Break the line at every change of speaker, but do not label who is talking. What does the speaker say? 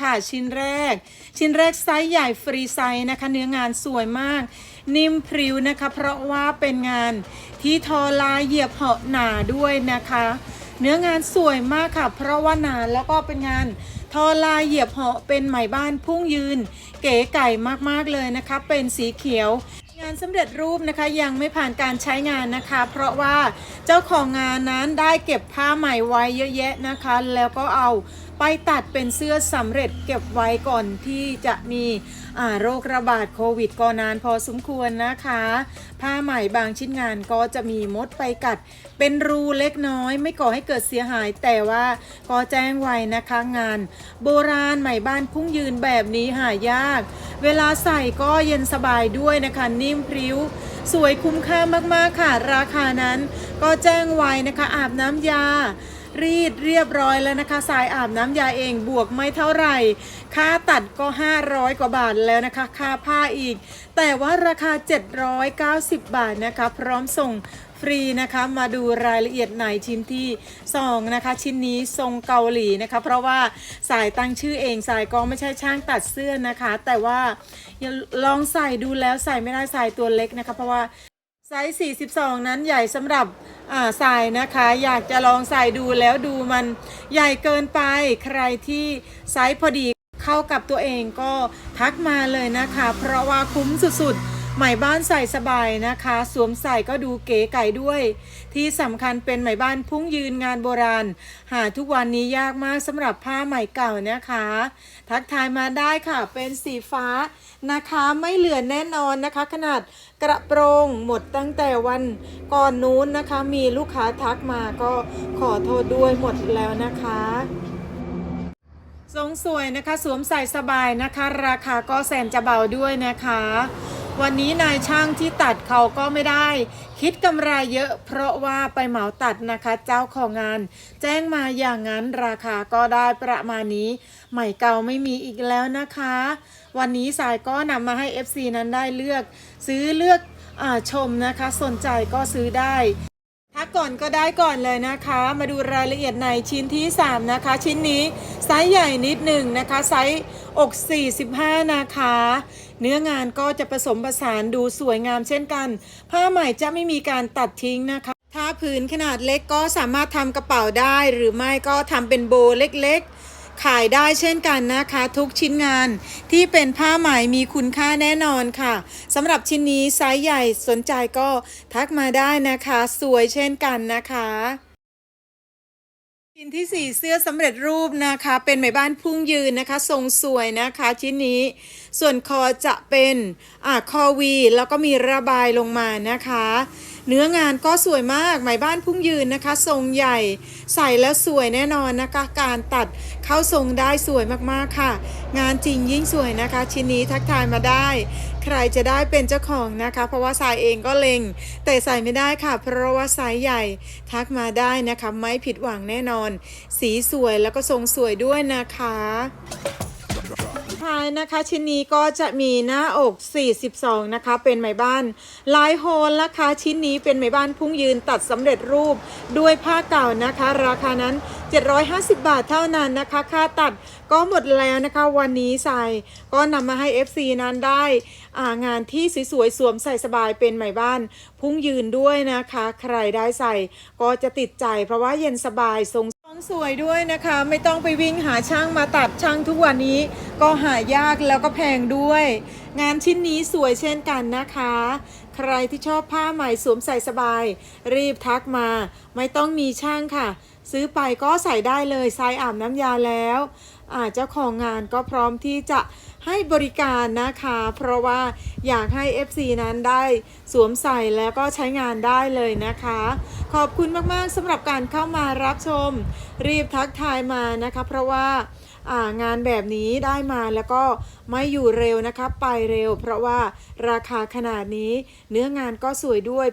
ค่ะชิ้นแรก ชิ้นแรกไซส์ใหญ่ฟรีไซส์นะคะ เนื้องานสวยมาก นิ่มพริ้วนะคะ เพราะว่าเป็นงานที่ทอลายเหยียบเหาะหนาด้วยนะคะ เนื้องานสวยมากค่ะ เพราะว่าหนาแล้วก็เป็นงานทอลายเหยียบเหาะเป็นไหมบ้านพุ่งยืน เก๋ไก่มากๆเลยนะคะ เป็นสีเขียวานสำเร็จรูปนะคะยังไม่ผ่านการใช้งานนะคะ เพราะว่าเจ้าของงานนั้นได้เก็บผ้าใหม่ไว้เยอะแยะนะคะ แล้วก็เอาไปตัดเป็นเสื้อสำเร็จเก็บไว้ก่อนที่จะมีโรคระบาดโควิดก็นานพอสมควรนะคะ ผ้าใหม่บางชิ้นงานก็จะมีมดไปกัด เป็นรูเล็กน้อย ไม่ก่อให้เกิดเสียหาย แต่ว่าก็แจ้งไว้นะคะงาน โบราณใหม่บ้านพุ่งยืนแบบนี้หายาก เวลาใส่ก็เย็นสบายด้วยนะคะ นิ่มพริ้ว สวยคุ้มค่ามากๆค่ะ ราคานั้นก็แจ้งไว้นะคะอาบน้ำยา รีดเรียบร้อยแล้วนะคะ สายอาบน้ำยาเองบวกไม่เท่าไหร่ ค่าตัดก็ 500 กว่าบาทแล้วนะคะ ค่าผ้าอีก แต่ว่าราคา 790 บาทนะคะ พร้อมส่งฟรีนะคะมาดูรายละเอียดในชิ้นที่ 2 นะคะ ชิ้นนี้ทรงเกาหลีนะคะ เพราะว่าสายตั้งชื่อเองสายก็ไม่ใช่ช่างตัดเสื้อนะคะ แต่ว่าลองใส่ดูแล้วใส่ไม่ได้ใส่ตัวเล็กนะคะ เพราะว่า ไซส์42 นั้นใหญ่สำหรับใส่นะคะ อยากจะลองใส่ดูแล้วดูมันใหญ่เกินไปใครที่ไซส์พอดีเข้ากับตัวเองก็ทักมาเลยนะคะ เพราะว่าคุ้มสุดๆ ใหม่บ้านใส่สบายนะคะ สวมใส่ก็ดูเก๋ไก่ด้วย ที่สำคัญเป็นไหมบ้านพุ่งยืนงานโบราณ หาทุกวันนี้ยากมากสำหรับผ้าไหมเก่านะคะ ทักทายมาได้ค่ะเป็นสีฟ้านะคะไม่เหลือแน่นอนนะคะ ขนาดกระโปรงหมดตั้งแต่วันก่อนนู้นนะคะ มีลูกค้าทักมาก็ขอโทษด้วยหมดแล้วนะคะทรงสวยนะคะ สวมใส่สบายนะคะ ราคาก็แสนจะเบาด้วยนะคะ วันนี้นายช่างที่ตัดเขาก็ไม่ได้ คิดกำไรเยอะ เพราะว่าไปเหมาตัดนะคะ เจ้าของงาน แจ้งมาอย่างนั้นราคาก็ได้ประมาณนี้ ใหม่เก่าไม่มีอีกแล้วนะคะ วันนี้สายก็นำมาให้ FC นั้นได้เลือก ซื้อเลือกอชมนะคะ สนใจก็ซื้อได้ ก่อนก็ได้ก่อนเลยนะคะ มาดูรายละเอียดในชิ้นที่ 3 นะคะ ชิ้นนี้ไซส์ใหญ่นิดหนึ่งนะคะ ไซส์อก 45 นะคะ เนื้องานก็จะผสมผสานดูสวยงามเช่นกัน ผ้าใหม่จะไม่มีการตัดทิ้งนะคะ ถ้าผืนขนาดเล็กก็สามารถทำกระเป๋าได้ หรือไม่ก็ทำเป็นโบเล็กๆ ขายได้เช่นกันนะคะ ทุกชิ้นงานที่เป็นผ้าไหมมีคุณค่าแน่นอนค่ะสำหรับชิ้นนี้ไซส์ใหญ่สนใจก็ทักมาได้นะคะ สวยเช่นกันนะคะชิ้นที่ 4 เสื้อสำเร็จรูปนะคะ เป็นไหมบ้านพุ่งยืนนะคะ ทรงสวยนะคะชิ้นนี้ ส่วนคอจะเป็นอ่าคอวี แล้วก็มีระบายลงมานะคะ เนื้องานก็สวยมากไหมบ้านพุ่งยืนนะคะ ทรงใหญ่ ใส่แล้วสวยแน่นอนนะคะ การตัดเข้าทรงได้สวยมากๆค่ะ งานจริงยิ่งสวยนะคะ ชิ้นนี้ทักทายมาได้ ใครจะได้เป็นเจ้าของนะคะ เพราะว่าสายเองก็เล็ง แต่ใส่ไม่ได้ค่ะ เพราะว่าไซส์ใหญ่ ทักมาได้นะคะ ไม่ผิดหวังแน่นอน สีสวยแล้วก็ทรงสวยด้วยนะคะ ท้ายนะคะ ชิ้นนี้ก็จะมีหน้าอก 42 นะคะ เป็นไหมบ้านลายโฮลนะคะชิ้นนี้เป็นไหมบ้านพุ่งยืนตัดสำเร็จรูปด้วยผ้าเก่านะคะ ราคานั้น 750 บาทเท่านั้นนะคะ ค่าตัดก็หมดแล้วนะคะวันนี้ใส่ก็นำมาให้ FC นั้นได้อ่างานที่สวยๆสวมใส่สบายเป็นไหมบ้าน พุ่งยืนด้วยนะคะ ใครได้ใส่ก็จะติดใจเพราะว่าเย็นสบายทรง สวยด้วยนะคะ ไม่ต้องไปวิ่งหาช่างมาตัดช่างทุกวันนี้ ก็หายากแล้วก็แพงด้วย งานชิ้นนี้สวยเช่นกันนะคะ ใครที่ชอบผ้าใหม่สวมใส่สบาย รีบทักมา ไม่ต้องมีช่างค่ะ ซื้อไปก็ใส่ได้เลยไซส์อาบน้ำยาแล้วอาเจ้าของงานก็พร้อมที่จะให้บริการนะคะ เพราะว่าอยากให้ FC นั้นได้สวมใส่แล้วก็ใช้งานได้เลยนะคะ ขอบคุณมากๆสำหรับการเข้ามารับชม รีบทักทายมานะคะ เพราะว่าางานแบบนี้ได้มาแล้วก็ไม่อยู่เร็วนะคะไปเร็ว เพราะว่าราคาขนาดนี้เนื้องานก็สวยด้วย